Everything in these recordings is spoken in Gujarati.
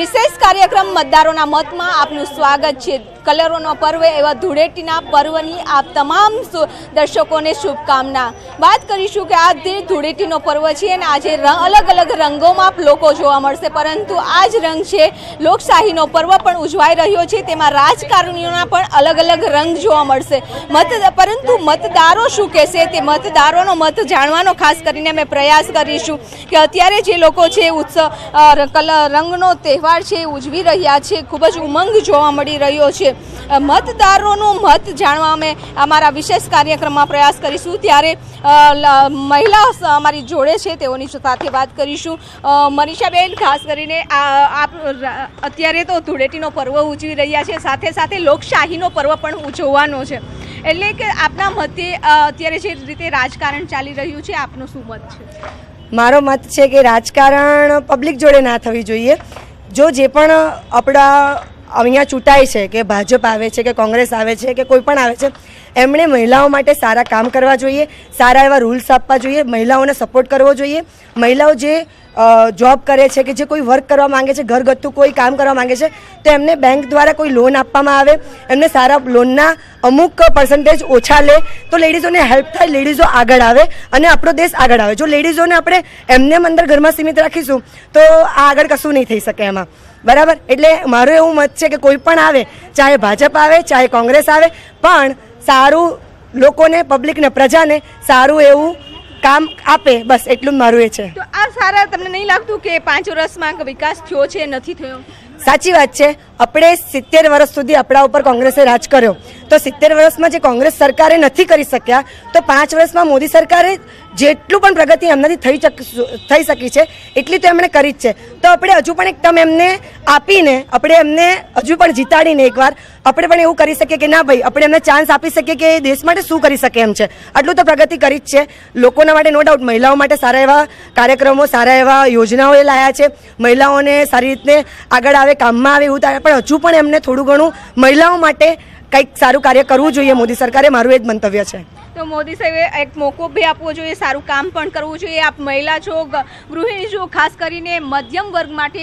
વિશેષ કાર્યક્રમ મતદારોના મતમાં આપનું સ્વાગત છે. કલરોનો પર્વ એવા ધૂળેટીના પર્વની આપ તમામ દર્શકોને શુભકામના. વાત કરીશું કે આ જે ધૂળેટીનો પર્વ છે અને આજે અલગ અલગ રંગોમાં લોકો જોવા મળશે, પરંતુ આ જ રંગ છે, લોકશાહીનો પર્વ પણ ઉજવાઈ રહ્યો છે, તેમાં રાજકારણીઓના પણ અલગ અલગ રંગ જોવા મળશે. મત પરંતુ મતદારો શું કહેશે? તે મતદારોનો મત જાણવાનો ખાસ કરીને અમે પ્રયાસ કરીશું કે અત્યારે જે લોકો છે ઉત્સવ રંગનો તહેવાર છે, ઉજવી રહ્યા છે, ખૂબ જ ઉમંગ જોવા મળી રહ્યો છે. મતદારોનો મત જાણવા અમે અમારા વિશેષ કાર્યક્રમમાં પ્રયાસ કરીશું. ત્યારે મહિલા અમારી જોડે છે, તેઓની સાથે વાત કરીશું. મનીષાબેન, ખાસ કરીને આપ અત્યારે તો ધૂળેટીનો પર્વ ઉજવી રહ્યા છે. સાથે સાથે લોકશાહીનો પર્વ પણ ઉજવવાનો છે. એટલે કે આપના મતે અત્યારે જે રીતે રાજકારણ ચાલી રહ્યું છે, આપનો શું મત છે? મારો મત છે કે રાજકારણ પબ્લિક જોડે ના થવી જોઈએ. જો જે પણ આપણા અહીંયા ચૂંટાય છે કે ભાજપ આવે છે કે કોંગ્રેસ આવે છે કે કોઈ પણ આવે છે, એમણે મહિલાઓ માટે સારા કામ કરવા જોઈએ, સારા એવા રૂલ્સ આપવા જોઈએ, મહિલાઓને સપોર્ટ કરવો જોઈએ. મહિલાઓ જે જોબ કરે છે કે જે કોઈ વર્ક કરવા માંગે છે, ઘરગથ્થું કોઈ કામ કરવા માંગે છે, તો એમને બેંક દ્વારા કોઈ લોન આપવામાં આવે. એમને સારા લોનના અમુક પર્સન્ટેજ ઓછા લે. તો લેડીઝોને હેલ્પ થાય લેડીઝો આગળ આવે અને આપણો દેશ આગળ આવે. જો લેડીઝોને આપણે એમને અંદર ઘરમાં સીમિત રાખીશું, તો આ આગળ કશું નહીં થઈ શકે એમાં. બરાબર? એટલે મારું એવું મત છે કે કોઈ પણ આવે, ચાહે ભાજપ આવે, ચાહે કોંગ્રેસ આવે, પણ સારું લોકોને પબ્લિકને પ્રજાને સારું એવું કામ આપે, બસ એટલું મારું એ છે. તો આ સારા તમને નહીં લાગતું કે પાંચ વર્ષમાં વિકાસ થયો છે, નથી થયો? સાચી વાત છે. આપણે સિત્તેર વર્ષ સુધી આપણા ઉપર કોંગ્રેસે રાજ કર્યો. તો સિત્તેર વર્ષમાં જે કોંગ્રેસ સરકારે નથી કરી શક્યા, તો પાંચ વર્ષમાં મોદી સરકારે જેટલું પણ પ્રગતિ એમનાથી થઈ થઈ શકી છે, એટલી તો એમણે કરી જ છે. તો આપણે હજુ પણ એક ટર્મ એમને આપીને, આપણે એમને હજુ પણ જીતાડીને એકવાર, આપણે પણ એવું કરી શકીએ કે ના ભાઈ, આપણે એમને ચાન્સ આપી શકીએ કે એ દેશ માટે શું કરી શકે એમ છે. આટલું તો પ્રગતિ કરી જ છે. લોકોના માટે નો ડાઉટ મહિલાઓ માટે સારા એવા કાર્યક્રમો, સારા એવા યોજનાઓ એ લાયા છે. મહિલાઓને સારી રીતે આગળ આવે કામમાં આવે એવું થાય, પણ હજુ પણ એમને થોડું ઘણું મહિલાઓ માટે કંઈક સારું કાર્ય કરવું જોઈએ મોદી સરકારે, મારું એ જ મંતવ્ય છે. તો મોદી સાહેબે એક મોકો બી આપવો જોઈએ, સારું કામ પણ કરવું જોઈએ. આપ મહિલા છો ગૃહિણી છો, ખાસ કરીને મધ્યમ વર્ગ માટે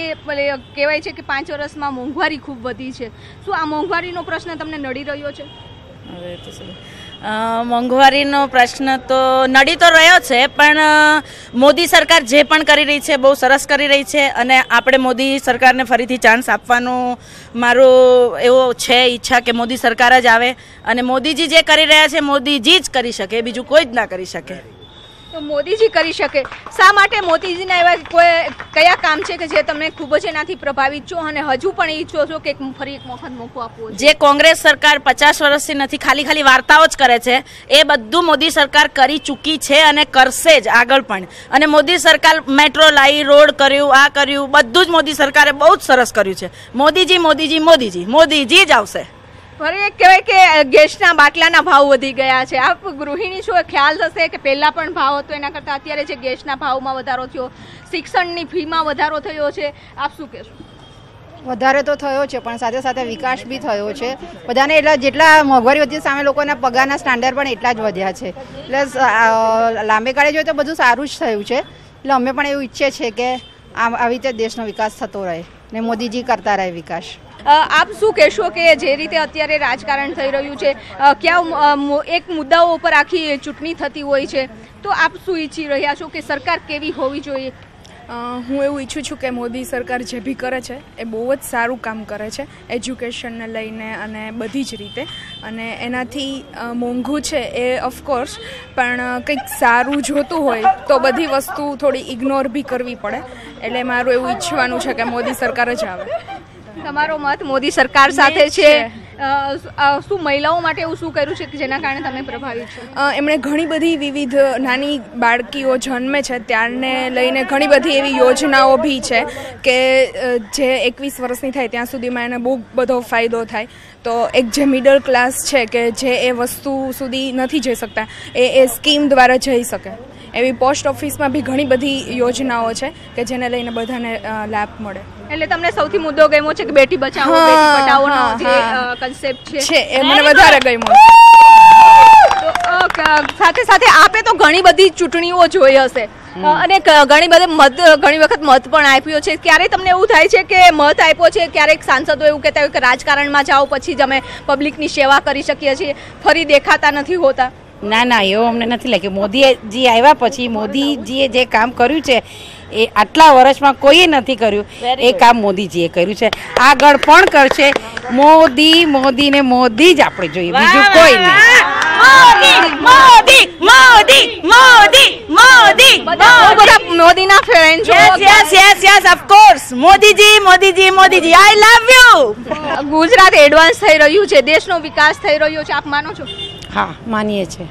કહેવાય છે કે પાંચ વર્ષમાં મોંઘવારી ખૂબ વધી છે. શું આ મોંઘવારીનો પ્રશ્ન તમને નડી રહ્યો છે? હવે તો મોંઘવારીનો પ્રશ્ન તો નડી તો રહ્યો છે, પણ મોદી સરકાર જે પણ કરી રહી છે, બહુ સરસ કરી રહી છે, અને આપણે મોદી સરકારને ફરીથી ચાન્સ આપવાનો મારો એવો છે, ઈચ્છા કે મોદી સરકાર જ આવે. અને મોદીજી જે કરી રહ્યા છે, મોદીજી જ કરી શકે, બીજું કોઈ જ ના કરી શકે. મોદીજી કરી શકે. શા માટે મોદીજીના એવા કોઈ કયા કામ છે કે જે તમે ખૂબ જ એનાથી પ્રભાવિત છો અને હજુ પણ ઈચ્છો છો કે ફરી એક વખત મોકો આપવો જે કોંગ્રેસ સરકાર પચાસ વર્ષથી નથી, ખાલી ખાલી વાર્તાઓ જ કરે છે, એ બધું મોદી સરકાર કરી ચૂકી છે અને કરશે જ આગળ પણ. અને મોદી સરકાર મેટ્રો લાવી રોડ કર્યું, આ કર્યું, બધું જ મોદી સરકારે બહુ જ સરસ કર્યું છે. મોદીજી મોદીજી મોદીજી મોદીજી જ આવશે. ફરી એક કહેવાય કે ગેસના બાટલાના ભાવ વધી ગયા છે. આપ ગૃહિણી છો, ખ્યાલ થશે કે પહેલાં પણ ભાવ હતો, એના કરતાં અત્યારે જે ગેસના ભાવમાં વધારો થયો, શિક્ષણની ફીમાં વધારો થયો છે. આપ શું કહેશો? વધારે તો થયો છે, પણ સાથે સાથે વિકાસ બી થયો છે. બધાને એટલા જેટલા મોંઘવારી વધી સામે લોકોના પગારના સ્ટાન્ડર્ડ પણ એટલા જ વધ્યા છે. એટલે લાંબે ગાળે જોઈએ તો બધું સારું જ થયું છે. એટલે અમે પણ એવું ઈચ્છીએ છીએ કે આમ આવી રીતે દેશનો વિકાસ થતો રહે ને મોદીજી કરતા રહે વિકાસ. આપ શું કહેશો કે જે રીતે અત્યારે રાજકારણ થઈ રહ્યું છે? ક્યાં એક મુદ્દાઓ ઉપર આખી ચૂંટણી થતી હોય છે? તો આપ શું ઈચ્છી રહ્યા છો કે સરકાર કેવી હોવી જોઈએ? હું એવું ઈચ્છું છું કે મોદી સરકાર જે બી કરે છે, એ બહુ જ સારું કામ કરે છે, એજ્યુકેશનને લઈને અને બધી જ રીતે. અને એનાથી મોંઘું છે એ ઓફકોર્સ પણ કંઈક સારું જોતું હોય તો બધી વસ્તુ થોડી ઇગ્નોર બી કરવી પડે. એટલે મારું એવું ઈચ્છવાનું છે કે મોદી સરકાર જ આવે. તમારો મત મોદી સરકાર સાથે છે. શું મહિલાઓ માટે એવું શું કર્યું છે કે જેના કારણે તમે પ્રભાવિત છો? એમણે ઘણી બધી વિવિધ નાની બાળકીઓ જન્મે છે ત્યારને લઈને ઘણી બધી એવી યોજનાઓ બી છે કે જે એકવીસ વર્ષની થાય ત્યાં સુધીમાં એને બહુ બધો ફાયદો થાય. તો એક જે મિડલ ક્લાસ છે કે જે એ વસ્તુ સુધી નથી જઈ શકતા એ એ સ્કીમ દ્વારા જઈ શકે. એવી પોસ્ટ ઓફિસમાં બી ઘણી બધી યોજનાઓ છે કે જેને લઈને બધાને લાભ મળે. એટલે તમને સૌથી મુદ્દો ગમ્યો છે કે બેટી બચાવો બેટી પઢાઓનો જે કન્સેપ્ટ છે. છે એ મને વધારે ગમ્યો તો સાથે સાથે આપે તો ઘણી બધી ચૂંટણીઓ જોઈ હશે. અને ઘણી બધી મત ઘણી વખત મત પણ આપ્યો છે. ક્યારેય તમને એવું થાય છે કે મત આપ્યો છે ક્યારેક સાંસદો એવું કહેતા હોય કે રાજકારણમાં જાઓ પછી જ અમે પબ્લિકની સેવા કરી શકીએ છીએ. ફરી દેખાતા નથી હોતા. ના ના એવું અમને નથી લાગ્યું. મોદીજી આવ્યા પછી મોદીજીએ જે કામ કર્યું છે એ આટલા વર્ષમાં કોઈએ નથી કર્યું. એ કામ મોદીજીએ કર્યું છે. આગળ પણ કરશે. મોદી મોદી ને મોદી જ આપણે જોઈએ. બીજું કોઈ નહીં. મોદીના ફેન છો. Yes yes yes yes Modiji Modiji Modiji. I love you Gujarat advance થઈ રહ્યું છે. દેશનો વિકાસ થઈ રહ્યો છે. આપ માનો છો? હા. માનીએ છીએ.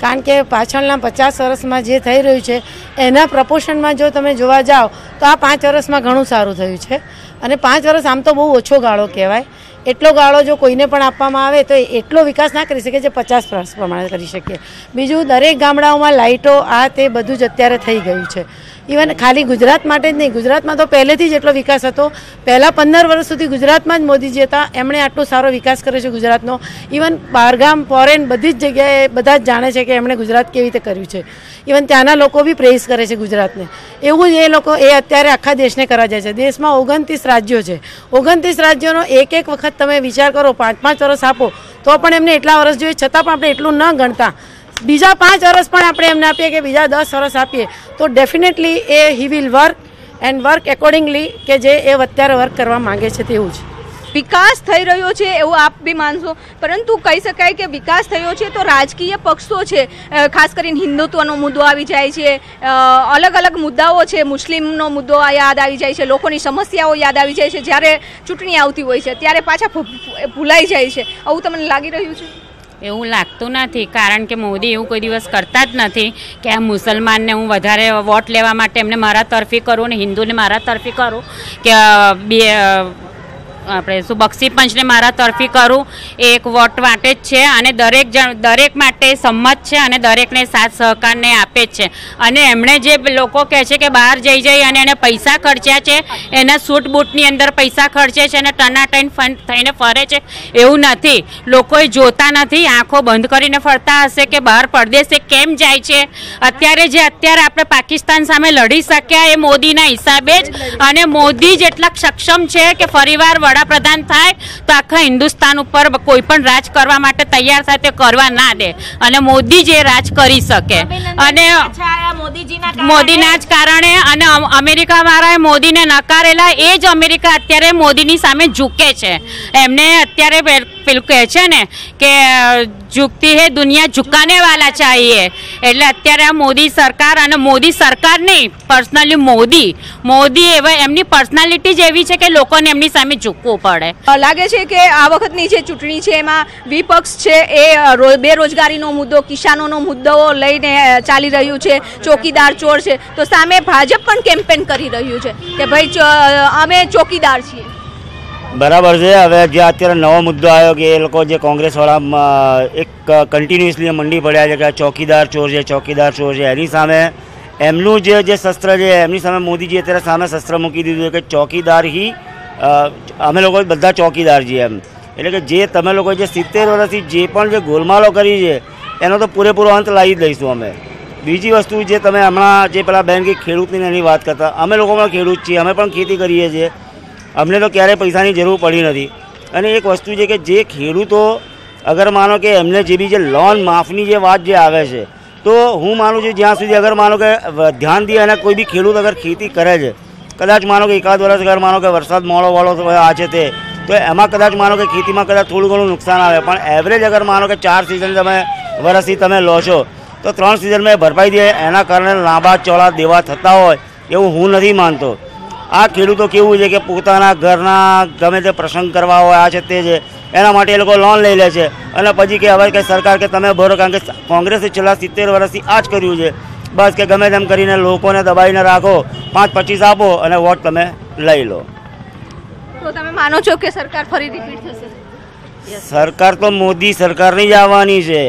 કારણ કે પાછળના પચાસ વર્ષમાં જે થઈ રહ્યું છે, એના પ્રપોર્શનમાં જો તમે જોવા જાઓ, તો આ પાંચ વર્ષમાં ઘણું સારું થયું છે. અને પાંચ વર્ષ આમ તો બહુ ઓછો ગાળો કહેવાય. એટલો ગાળો જો કોઈને પણ આપવામાં આવે, તો એટલો વિકાસ ના કરી શકે જે પચાસ વર્ષ પ્રમાણે કરી શકીએ. બીજું દરેક ગામડાઓમાં લાઇટો આ તે બધું જ અત્યારે થઈ ગયું છે. ઇવન ખાલી ગુજરાત માટે જ નહીં, ગુજરાતમાં તો પહેલેથી જ એટલો વિકાસ હતો. પહેલાં પંદર વર્ષ સુધી ગુજરાતમાં જ મોદીજી હતા. એમણે આટલો સારો વિકાસ કર્યો છે ગુજરાતનો. ઇવન બહારગામ ફોરેન બધી જ જગ્યાએ બધા જ જાણે છે કે એમણે ગુજરાત કેવી રીતે કર્યું છે. ઇવન ત્યાંના લોકો બી પ્રેઝ કરે છે ગુજરાતને. એવું જ એ લોકો, એ અત્યારે આખા દેશને કરવા જાય છે. દેશમાં ઓગણત્રીસ રાજ્યો છે. ઓગણત્રીસ રાજ્યોનો એક એક વખત તમે વિચાર કરો, પાંચ પાંચ વર્ષ આપો, તો પણ એમને એટલા વર્ષ જોઈએ. છતાં પણ આપણે એટલું ન ગણતા. બીજા પાંચ વર્ષ પણ આપણે એમને આપીએ કે બીજા દસ વર્ષ આપીએ, તો definitely A he will work and work accordingly કે જે એ અત્યારે વર્ક કરવા માંગે છે તેવું જ. વિકાસ થઈ રહ્યો છે એવું આપ બી માનશો, પરંતુ કહી શકાય કે વિકાસ થયો છે તો રાજકીય પક્ષો છે ખાસ કરીને હિન્દુત્વનો મુદ્દો આવી જાય છે અલગ અલગ મુદ્દાઓ છે, મુસ્લિમનો મુદ્દો યાદ આવી જાય છે, લોકોની સમસ્યાઓ યાદ આવી જાય છે, જ્યારે ચૂંટણી આવતી હોય છે, ત્યારે પાછા ભૂલાઈ જાય છે. આવું તમને લાગી રહ્યું છે? એવું લાગતું નથી, કારણ કે મોદી એવું કોઈ દિવસ કરતા જ નથી કે આ મુસલમાનને હું વધારે વોટ લેવા માટે એમને મારા તરફી કરું ને હિન્દુને મારા તરફી કરું કે બે આપણે શું બક્ષી પંચને મારા તરફી કરું. એ એક વોટ માટે જ છે અને દરેક જણ, દરેક માટે સંમત છે અને દરેકને સાથ સહકારને આપે જ છે. અને એમણે જે લોકો કહે છે કે બહાર જઈ જઈ અને એને પૈસા ખર્ચ્યા છે, એના સૂટ બૂટની અંદર પૈસા ખર્ચે છે અને ટનાટન ફન થઈને ફરે છે, એવું નથી. લોકોએ જોતા નથી, આંખો બંધ કરીને ફરતા હશે કે બહાર પરદેશે કેમ જાય છે? અત્યારે જે, અત્યારે આપણે પાકિસ્તાન સામે લડી શક્યા એ મોદીના હિસાબે જ. અને મોદી જ એટલા સક્ષમ છે કે ફરીવાર વડાપ્રધાન થાય તો આખા હિન્દુસ્તાન ઉપર કોઈ પણ રાજ કરવા માટે તૈયાર થાય તે કરવા ના દે. અને મોદી જ એ રાજ કરી શકે. અને મોદીના જ કારણે અને અમ- અમેરિકા વાળાએ મોદીને નકારેલા એ જ અમેરિકા અત્યારે મોદીની સામે ઝૂકે છે. એમને અત્યારે પેલું કહે છે ને કે ઝૂકતી હે દુનિયા, ઝુકાને વાલા ચાહીએ. એટલે અત્યારે આ મોદી સરકાર અને મોદી સરકાર નહીં, પર્સનલી મોદી. મોદી એવા, એમની પર્સનાલિટી જ એવી છે કે લોકોને એમની સામે ઝૂકવું પડે. લાગે છે કે આ વખતની જે ચૂંટણી છે, એમાં વિપક્ષ છે એ બેરોજગારીનો મુદ્દો, કિસાનોનો મુદ્દો લઈને ચાલી રહ્યું છે, ચોકીદાર ચોર છે. તો સામે ભાજપ પણ કેમ્પેન કરી રહ્યું છે કે ભાઈ અમે ચોકીદાર છીએ. બરાબર છે. હવે જે અત્યારે નવો મુદ્દો આવ્યો કે એ લોકો જે કોંગ્રેસવાળા એક કન્ટિન્યુઅસલી મંડી પડ્યા છે કે ચોકીદાર ચોર છે, ચોકીદાર ચોર છે. એની સામે એમનું જે જે શસ્ત્ર છે, એમની સામે મોદીજી અત્યારે સામે શસ્ત્ર મૂકી દીધું છે કે ચોકીદાર હી અમે લોકો બધા ચોકીદાર છીએ એમ. એટલે કે જે તમે લોકો જે સિત્તેર વર્ષથી જે પણ જે ગોલમાલો કરી છે, એનો તો પૂરેપૂરો અંત લાવી જ લઈશું અમે. બીજી વસ્તુ જે તમે હમણાં જે પેલા બેન કે ખેડૂતની એની વાત કરતા, અમે લોકો પણ ખેડૂત છીએ, અમે પણ ખેતી કરીએ છીએ. અમને તો ક્યારેય પૈસાની જરૂર પડી નથી. અને એક વસ્તુ છે કે જે ખેડૂતો, અગર માનો કે એમને જે બી જે લોન માફની જે વાત જે આવે છે, તો હું માનું છું જ્યાં સુધી અગર માનો કે ધ્યાન દે અને કોઈ બી ખેડૂત અગર ખેતી કરે છે, કદાચ માનો કે એકાદ વર્ષ અગર માનો કે વરસાદ મોડો વાળો આ છે તે, તો એમાં કદાચ માનો કે ખેતીમાં કદાચ થોડું ઘણું નુકસાન આવે. પણ એવરેજ અગર માનો કે ચાર સિઝન તમે વરસથી તમે લો છો, તો ત્રણ સિઝનમાં ભરપાઈ દે, એના કારણે લાંબા, ચોળા, દેવા થતા હોય એવું હું નથી માનતો. આ ખેડૂતો કેવું છે કે પોતાના ઘરના ગમે તે પ્રસંગ કરવા હોય, આ છે તે છે. એના માટે એ લોકો લોન લઈ લે છે. અને પછી કે હવે કે સરકાર કે તમે ભરો, કારણ કે કોંગ્રેસે છેલ્લા સિત્તેર વર્ષથી આ જ કર્યું છે. બસ કે ગમે તેમ કરીને લોકોને દબાઈને રાખો, પાંચ પચીસ આપો અને વોટ તમે લઈ લો. તો તમે માનો છો કે સરકાર ફરી રિપીટ થશે? સરકાર તો મોદી સરકારની જ આવવાની છે.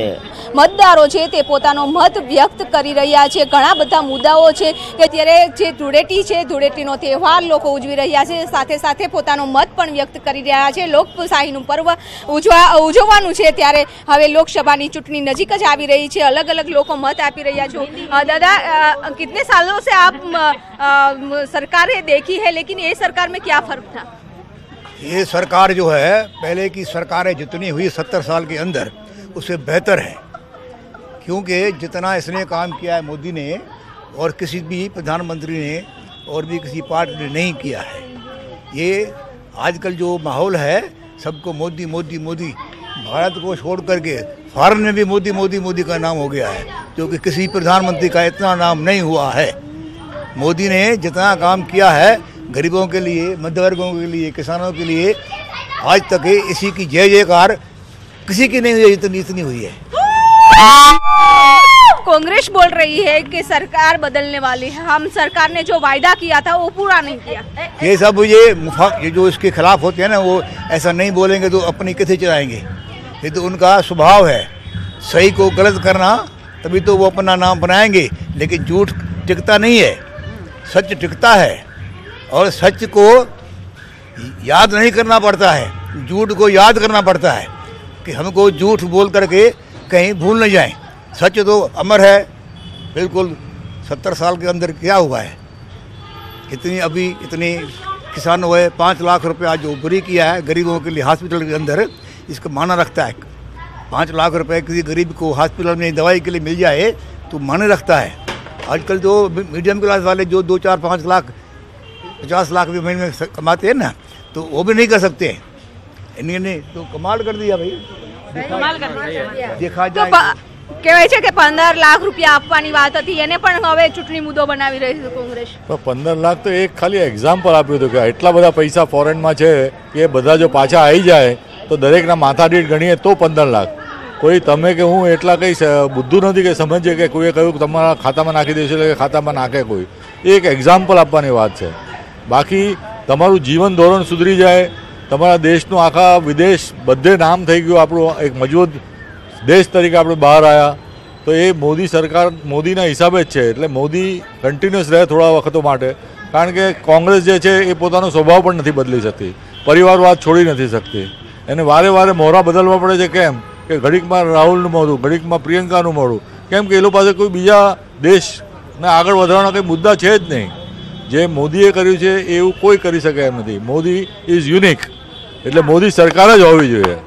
મતદારો છે તે પોતાનો મત વ્યક્ત કરી રહ્યા છે. ઘણા બધા મુદ્દાઓ છે કે અત્યારે જે ધૂળેટી છે ધૂળેટીનો તહેવાર લોકો ઉજવી રહ્યા છે. સાથે સાથે પોતાનો મત પણ વ્યક્ત કરી રહ્યા છે. લોકશાહીનું પર્વ ઉજવા ઉજવવાનું છે ત્યારે હવે લોકસભાની ચૂંટણી નજીક જ આવી રહી છે. અલગ અલગ લોકો મત આપી રહ્યા છો. દાદા કેટલે સાલો છે આપ સરકારે દેખી હૈ લેકિન એ સરકાર મેં ક્યાં ફર્ક થા? ये सरकार जो है, पहले की सरकारें जितनी हुई सत्तर साल के अंदर उससे बेहतर है। क्योंकि जितना इसने काम किया है मोदी ने, और किसी भी प्रधानमंत्री ने, और भी किसी पार्टी ने नहीं किया है। ये आजकल जो माहौल है, सबको मोदी मोदी मोदी, भारत को छोड़ करके फॉरन में भी मोदी मोदी मोदी का नाम हो गया है क्योंकि किसी प्रधानमंत्री का इतना नाम नहीं हुआ है। मोदी ने जितना काम किया है गरीबों के लिए मध्य वर्गों के लिए किसानों के लिए आज तक इसी की जय जयकार किसी की नहीं हुई इतनी इतनी हुई है। कांग्रेस बोल रही है कि सरकार बदलने वाली है। हम सरकार ने जो वायदा किया था वो पूरा नहीं किया। ये सब ये ये जो इसके खिलाफ होते हैं ना वो ऐसा नहीं बोलेंगे तो अपनी कैसे चलाएँगे ये तो उनका स्वभाव है। सही को गलत करना तभी तो वो अपना नाम बनाएँगे लेकिन झूठ टिकता नहीं है। सच टिकता है। और सच को याद नहीं करना पड़ता है, झूठ को याद करना पड़ता है कि हमको झूठ बोल करके कहीं भूल नहीं जाएँ। सच तो अमर है, बिल्कुल सत्तर साल के अंदर क्या हुआ है? इतनी अभी इतनी किसान हुए, पाँच लाख रुपया जो बुरी किया है गरीबों के लिए हॉस्पिटल के अंदर, इसका माना रखता है। पाँच लाख रुपए किसी गरीब को हॉस्पिटल में दवाई के लिए मिल जाए तो माने रखता है। आजकल जो मीडियम क्लास वाले जो दो चार पाँच लाख पचास लाख भी महीने में स- कमाते हैं ना तो वो भी नहीं कर सकते हैं इन्हीं ने तो कमाल कर दिया भाई देखा તો जाए પ- કહેવાય છે કે પંદર લાખ રૂપિયા આપવાની વાત હતી એને પણ હવે ચૂંટણી મુદ્દો બનાવી રહી છે કોંગ્રેસ પણ પંદર લાખ તો એક ખાલી એક્ઝામ્પલ આપ્યું હતું કે એટલા બધા પૈસા ફોરેનમાં છે કે એ બધા જો પાછા આવી જાય તો દરેકના માથા દીઠ ગણીએ તો પંદર લાખ કોઈ તમે કે હું એટલા કંઈ સ- બુદ્ધું નથી કે સમજીએ કે કોઈએ કહ્યું કે તમારા ખાતામાં નાખી દેશે એટલે કે ખાતામાં નાખે કોઈ એ એક એક્ઝામ્પલ આપવાની વાત છે બાકી તમારું જીવન ધોરણ સુધરી જાય, તમારા દેશનું આખા વિદેશ બધે નામ થઈ ગયું, આપણું એક મજબૂત દેશ તરીકે આપણે બહાર આવ્યા. તો એ મોદી સરકાર, મોદીના હિસાબે જ છે, એટલે મોદી કન્ટિન્યુઅસ રહે થોડા વખતો માટે. કારણ કે કોંગ્રેસ જે છે, એ પોતાનો સ્વભાવ પણ નથી બદલી શકતી. પરિવારવાદ છોડી નથી શકતી. એને વારે વારે મોહરા બદલવા પડે છે કેમ? કે ઘડીકમાં રાહુલનું મોઢું, ઘડીકમાં પ્રિયંકાનું મોઢું. કેમ કે એ લોકો પાસે કોઈ બીજા દેશને આગળ વધારવાના કંઈ મુદ્દા છે જ નહીં. જે મોદીએ કર્યું છે એવું કોઈ કરી શકે એમ નથી. મોદી ઇઝ યુનિક એટલે મોદી સરકાર જ હોવી જોઈએ.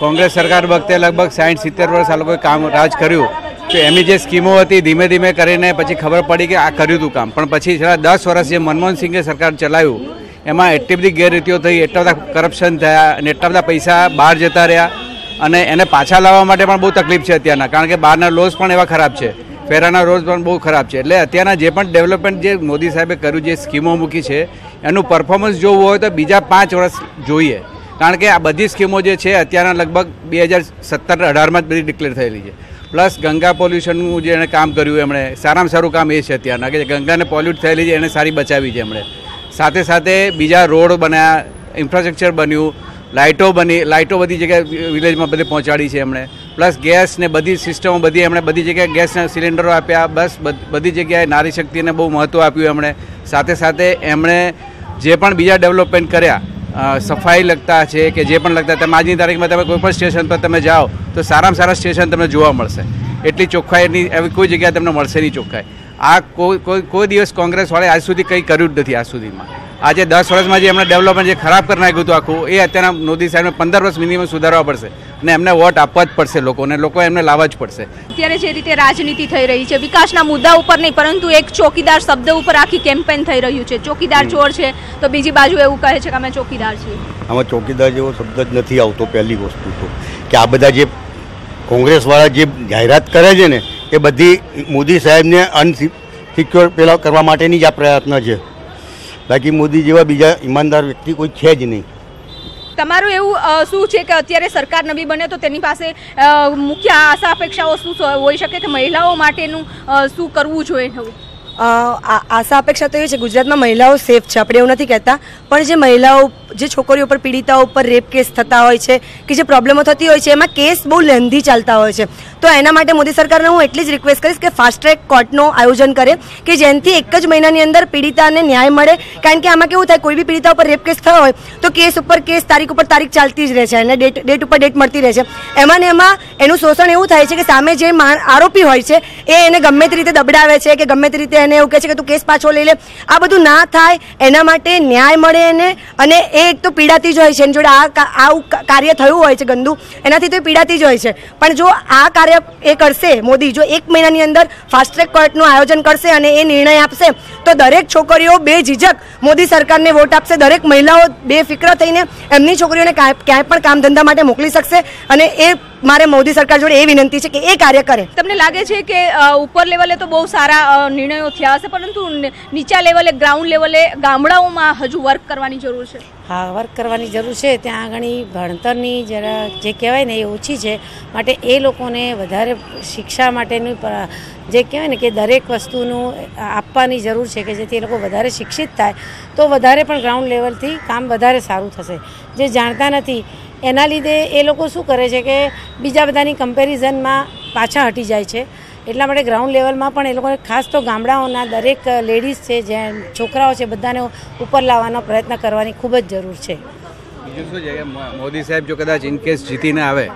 કોંગ્રેસ સરકાર વખતે લગભગ સાઠ સિત્તેર વર્ષ આ લોકોએ કામ રાજ કર્યું. તો એમની જે સ્કીમો હતી, ધીમે ધીમે કરીને પછી ખબર પડી કે આ કર્યું હતું કામ. પણ પછી છેલ્લા દસ વર્ષ જે મનમોહન સિંઘે સરકાર ચલાવ્યું, એમાં એટલી બધી ગેરરીતિઓ થઈ, એટલા બધા કરપ્શન થયા અને એટલા બધા પૈસા બહાર જતા રહ્યા. અને એને પાછા લાવવા માટે પણ બહુ તકલીફ છે અત્યારના. કારણ કે બહારના લોઝ પણ એવા ખરાબ છે. ફેરાના રોજ પણ બહુ ખરાબ છે. એટલે અત્યારના જે પણ ડેવલપમેન્ટ જે મોદી સાહેબે કર્યું, જે સ્કીમો મૂકી છે, એનું પરફોર્મન્સ જોવું હોય તો બીજા પાંચ વર્ષ જોઈએ. કારણ કે આ બધી સ્કીમો જે છે, અત્યારના લગભગ બે હજાર સત્તર અઢારમાં જ બધી ડિક્લેર થયેલી છે. પ્લસ ગંગા પોલ્યુશનનું જે એણે કામ કર્યું એમણે, સારામાં સારું કામ એ છે અત્યારના કે ગંગાને પોલ્યુટ થયેલી છે, એને સારી બચાવી છે એમણે. સાથે સાથે બીજા રોડ બન્યા ઇન્ફ્રાસ્ટ્રક્ચર બન્યું લાઇટો બની, લાઇટો બધી જગ્યાએ વિલેજમાં બધે પહોંચાડી છે એમણે. પ્લસ ગેસ ને બધી સિસ્ટમો બધી એમણે બધી જગ્યાએ ગેસના સિલિન્ડરો આપ્યા, બસ બધ- જગ્યાએ નારી શક્તિને બહુ મહત્ત્વ આપ્યું એમણે. સાથે સાથે એમણે જે પણ બીજા ડેવલપમેન્ટ કર્યા સફાઈ લગતા છે કે જે પણ લગતા, તમે આજની તારીખમાં તમે કોઈ પણ સ્ટેશન પર તમે જાઓ, તો સારામાં સારા સ્ટેશન તમને જોવા મળશે. એટલી ચોખ્ખાઈની એવી કોઈ જગ્યાએ તમને મળશે નહીં ચોખ્ખાઈ. આ કોઈ કોઈ કોઈ દિવસ કોંગ્રેસવાળે આજ સુધી કંઈ કર્યું જ નથી આજ સુધીમાં. આજે દસ વર્ષમાં જે એમણે ડેવલપમેન્ટ જે ખરાબ કરી નાખ્યું હતું આખું એ અત્યારના મોદી સાહેબને પંદર વર્ષ મિનિમમ સુધારવા પડશે અને એમને વોટ આપવા જ પડશે લોકોને લોકો એમને લાવવા જ પડશે. અત્યારે જે રીતે રાજનીતિ થઈ રહી છે વિકાસના મુદ્દા ઉપર નહીં પરંતુ એક ચોકીદાર શબ્દ ઉપર આખી કેમ્પેન થઈ રહ્યું છે. ચોકીદાર ચોર છે તો બીજી બાજુ એવું કહે છે કે અમે ચોકીદાર છીએ. આમાં ચોકીદાર જેવો શબ્દ જ નથી આવતો પહેલી વસ્તુ તો. કે આ બધા જે કોંગ્રેસવાળા જે જાહેરાત કરે છે ને એ બધી મોદી સાહેબને અનસિક્યોર પેલા કરવા માટેની જ આ પ્રયત્ન છે. બાકી મોદી જેવા બીજા ઈમાનદાર વ્યક્તિ કોઈ છે જ નહીં. તમારું એવું શું છે કે અત્યારે સરકાર નવી બને તો તેની પાસે મુખ્ય આશા અપેક્ષાઓ શું હોઈ શકે કે મહિલાઓ માટેનું શું કરવું જોઈએ આશા અપેક્ષા તો એ છે, ગુજરાતમાં મહિલાઓ સેફ છે, આપણે એવું નથી કહેતા. પણ જે મહિલાઓ, જે છોકરીઓ પર પીડિતાઓ ઉપર રેપ કેસ થતા હોય છે, કે જે પ્રોબ્લેમો થતી હોય છે, એમાં કેસ બહુ લેન્ધી ચાલતા હોય છે. તો એના માટે મોદી સરકારને હું એટલી જ રિક્વેસ્ટ કરીશ કે ફાસ્ટ ટ્રેક કોર્ટનું આયોજન કરે, કે જેનાથી એક જ મહિનાની અંદર પીડિતાને ન્યાય મળે. કારણ કે આમાં કેવું થાય, કોઈ બી પીડિતા ઉપર રેપ કેસ થયો હોય, તો કેસ ઉપર, કેસ તારીખ ઉપર તારીખ ચાલતી જ રહે છે અને ડેટ ડેટ ઉપર ડેટ મળતી રહે છે. એમાં ને એમાં એનું શોષણ એવું થાય છે કે સામે જે આરોપી હોય છે, એ એને ગમે તે રીતે દબડાવે છે, કે ગમે તે રીતે એને એવું કહે છે કે તું કેસ પાછો લઈ લે. આ બધું ના થાય, એના માટે ન્યાય મળે એને. અને એ એક તો પીડાતી જ હોય છે. એની જોડે આ આવું કાર્ય થયું હોય છે ગંદુ, એનાથી તો પીડાતી જ હોય છે. પણ જો આ કાર્ય એ કરશે, મોદી, જો એક મહિનાની અંદર ફાસ્ટ ટ્રેક કોર્ટનું આયોજન કરશે અને એ નિર્ણય આપશે, તો દરેક છોકરીઓ બે ઝીઝક મોદી સરકારને વોટ આપશે. દરેક મહિલાઓ બેફિક્ર થઈને એમની છોકરીઓને ક્યાંય પણ કામ ધંધા માટે મોકલી શકશે અને એ મારે મોદી સરકાર જોડે એ વિનંતી છે કે એ કાર્ય કરે. તમને લાગે છે કે ઉપર લેવલે તો બહુ સારા નિર્ણયો થયા હશે પરંતુ નીચા લેવલે ગ્રાઉન્ડ લેવલે ગામડાઓમાં હજુ વર્ક કરવાની જરૂર છે? હા વર્ક કરવાની જરૂર છે. ત્યાં આગળ ભણતરની જરા જે કહેવાય ને એ ઓછી છે. માટે એ લોકોને વધારે શિક્ષા માટેનું જે કહેવાય ને કે દરેક વસ્તુનું આપવાની જરૂર છે કે જેથી એ લોકો વધારે શિક્ષિત થાય તો વધારે પણ ગ્રાઉન્ડ લેવલથી કામ વધારે સારું થશે. જે જાણતા નથી એના લીધે એ લોકો શું કરે છે કે બીજા બધાની કમ્પેરિઝનમાં પાછા હટી જાય છે. એટલા માટે ગ્રાઉન્ડ લેવલમાં પણ એ લોકોને ખાસ તો ગામડાઓના દરેક લેડીઝ છે જે છોકરાઓ છે, બધાને ઉપર લાવવાનો પ્રયત્ન કરવાની ખૂબ જ જરૂર છે. બીજું શું છે કે મોદી સાહેબ જો કદાચ ઇનકેસ જીતીને આવે,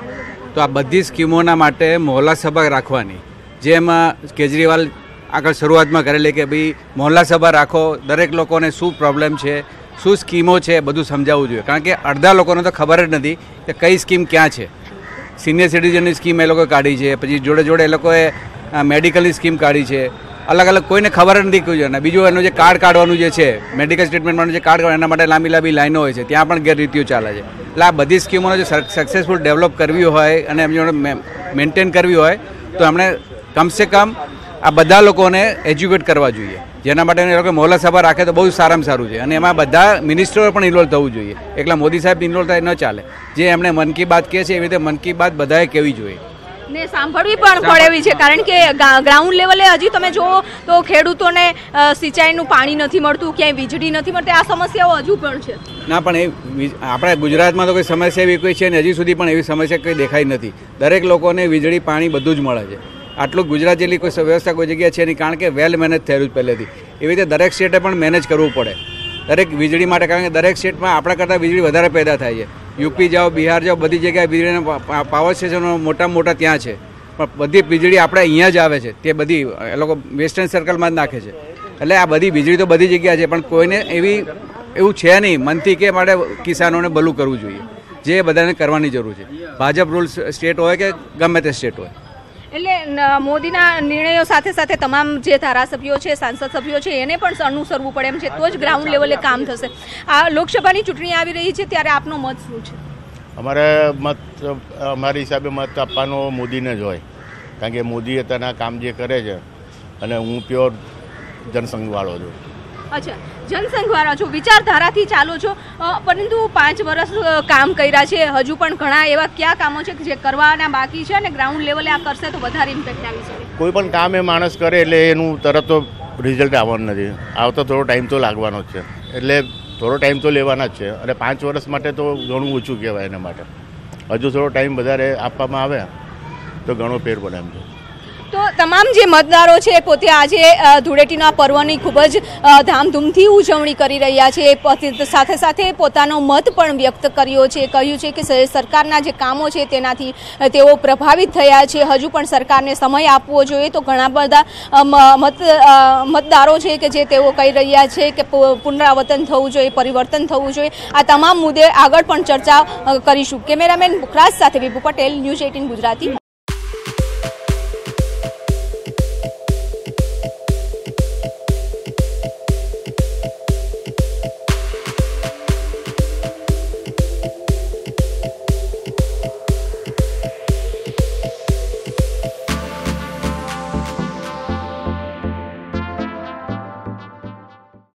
તો આ બધી સ્કીમોના માટે મોહલ્લા સભા રાખવાની. જેમાં કેજરીવાલ આગળ શરૂઆતમાં કરેલી કે ભાઈ મોહલ્લા સભા રાખો, દરેક લોકોને શું પ્રોબ્લેમ છે શું સ્કીમો છે બધું સમજાવવું જોઈએ. કારણ કે અડધા લોકોને તો ખબર જ નથી કે કઈ સ્કીમ ક્યાં છે. સિનિયર સિટીઝનની સ્કીમ એ લોકોએ કાઢી છે, પછી જોડે જોડે એ લોકોએ મેડિકલની સ્કીમ કાઢી છે. અલગ અલગ કોઈને ખબર નથી કોઈ અને બીજું એનું જે કાર્ડ કાઢવાનું જે છે, મેડિકલ સ્ટેટમેન્ટમાંનું જે કાર્ડ એના માટે લાંબી લાંબી લાઈનો હોય છે. ત્યાં પણ ગેરરીતિઓ ચાલે છે. એટલે આ બધી સ્કીમોને જો સક્સેસફુલ ડેવલપ કરવી હોય અને એમની મેન્ટેન કરવી હોય, તો એમણે કમસે કમ આ બધા લોકોને એજ્યુકેટ કરવા જોઈએ. જેના માટે એ લોકો મોહલ્લા સભા રાખે તો બહુ સારામાં સારું છે. અને એમાં બધા મિનિસ્ટરો પણ ઇન્વોલ્વ થવું જોઈએ. એકલા મોદી સાહેબ ઇન્વોલ્વ થાય ન ચાલે. જે એમણે મન કી બાત કહે છે એવી રીતે મન કી બાત બધાએ કહેવી જોઈએ. ને સાંભળવી પણ પડે એવી છે કારણ કે ગ્રાઉન્ડ લેવલે હજી તમે જુઓ તો ખેડૂતોને સિંચાઈનું પાણી નથી મળતું ક્યાંય વીજળી નથી મળતી આ સમસ્યાઓ હજુ પણ છે. ના પણ એ આપણા ગુજરાતમાં તો કોઈ સમસ્યા એવી કોઈ છે ને હજી સુધી પણ એવી સમસ્યા કોઈ દેખાઈ નથી. દરેક લોકોને વીજળી પાણી બધું જ મળે છે. આટલું ગુજરાત જેટલી કોઈ વ્યવસ્થા કોઈ જગ્યા છે નહીં, કારણ કે વેલ મેનેજ થયેલું જ પહેલેથી. એવી રીતે દરેક સ્ટેટે પણ મેનેજ કરવું પડે. દરેક વીજળી માટે, કારણ કે દરેક સ્ટેટમાં આપણા કરતાં વીજળી વધારે પેદા થાય છે. યુપી જાઓ, બિહાર જાઓ, બધી જગ્યાએ વીજળીના પાવર સ્ટેશનો મોટા મોટા ત્યાં છે. પણ બધી વીજળી આપણે અહીંયા જ આવે છે. તે બધી, એ લોકો વેસ્ટર્ન સર્કલમાં જ નાખે છે. એટલે આ બધી વીજળી તો બધી જગ્યાએ છે, પણ કોઈને એવી, એવું છે નહીં, મનથી કે માટે કિસાનોને ભલું કરવું જોઈએ. જે બધાને કરવાની જરૂર છે. ભાજપ રૂલ સ્ટેટ હોય કે ગમે તે સ્ટેટ હોય. એટલે મોદીના નિર્ણયો સાથે સાથે તમામ જે ધારાસભ્યો છે સાંસદ સભ્યો છે એને પણ અનુસરવું પડે એમ છે. તો જ ગ્રાઉન્ડ લેવલે કામ થશે. આ લોકસભાની ચૂંટણી આવી રહી છે ત્યારે આપનો મત શું છે? અમારે મત અમારી હિસાબે મત આપવાનો મોદીને જ હોય. કારણ કે મોદી અત્યારના કામ જે કરે છે અને હું પ્યોર જનસંઘવાળો છું. અચ્છા, જનસંઘ વાળા છો, વિચારધારાથી ચાલો છો. પરંતુ પાંચ વર્ષ કામ કર્યા છે. હજુ પણ ઘણા એવા કયા કામો છે જે કરવાના બાકી છે અને ગ્રાઉન્ડ લેવલે આ કરશે તો વધારે ઇમ્પેક્ટ આવી શકે? કોઈ પણ કામ એ માણસ કરે એટલે એનું તરત તો રિઝલ્ટ આવવાનું નથી. આવતો થોડો ટાઈમ તો લાગવાનો જ છે. એટલે થોડો ટાઈમ તો લેવાના જ છે. અને પાંચ વર્ષ માટે તો ઘણું ઓછું કહેવાય એના માટે. હજુ થોડો ટાઈમ વધારે આપવામાં આવે, તો ઘણો ફેર પડે એમ છે. તો તમામ જે મતદારો છે પોતે આજે ધૂળેટીના પર્વની ખૂબ જ ધામધૂમથી ઉજવણી કરી રહ્યા છે. સાથે સાથે પોતાનો મત પણ વ્યક્ત કર્યો છે. કહ્યું છે કે સરકારના જે કામો છે તેનાથી તેઓ પ્રભાવિત થયા છે. હજુ પણ સરકારને સમય આપવો જોઈએ. તો ઘણા બધા મત મતદારો છે કે જે તેઓ કહી રહ્યા છે કે પુનરાવર્તન થવું જોઈએ, પરિવર્તન થવું જોઈએ. આ તમામ મુદ્દે આગળ પણ ચર્ચા કરીશું. કેમેરામેન બુખરાજ સાથે વિભુ પટેલ, ન્યૂઝ એટીન ગુજરાતી.